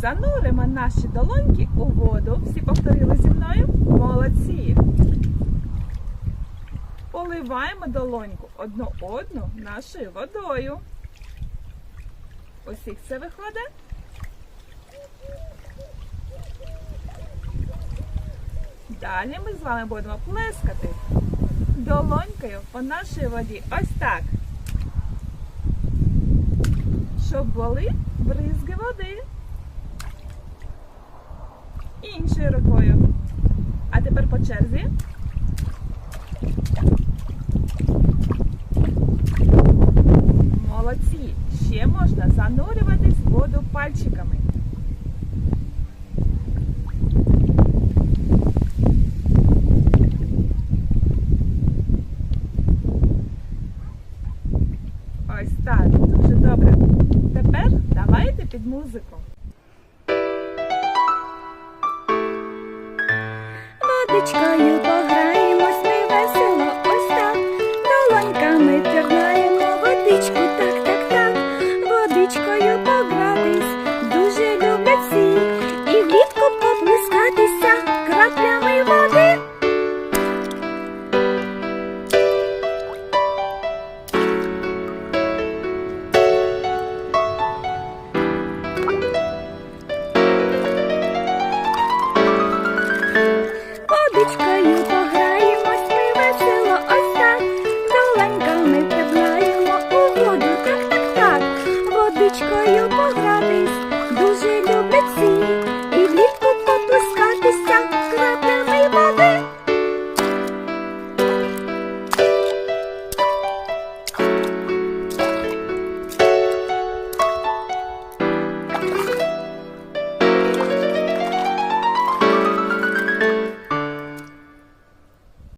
Зануримо наші долоньки у воду. Всі повторили зі мною. Молодці. Поливаємо долоньку одну одну нашою водою. Усіх це виходить. Далі ми з вами будемо плескати долонькою по нашій воді. Ось так. Щоб були бризги води. Іншою рукою. А тепер по черзі. Молодці! Ще можна занурюватись в воду пальчиками. Ось так, дуже добре. Тепер давайте під музику. Водичкою пограємось, Водичкою пограємось, ми весело ось так. Долоньками пірнаємо у воду, так, так, так. Водичкою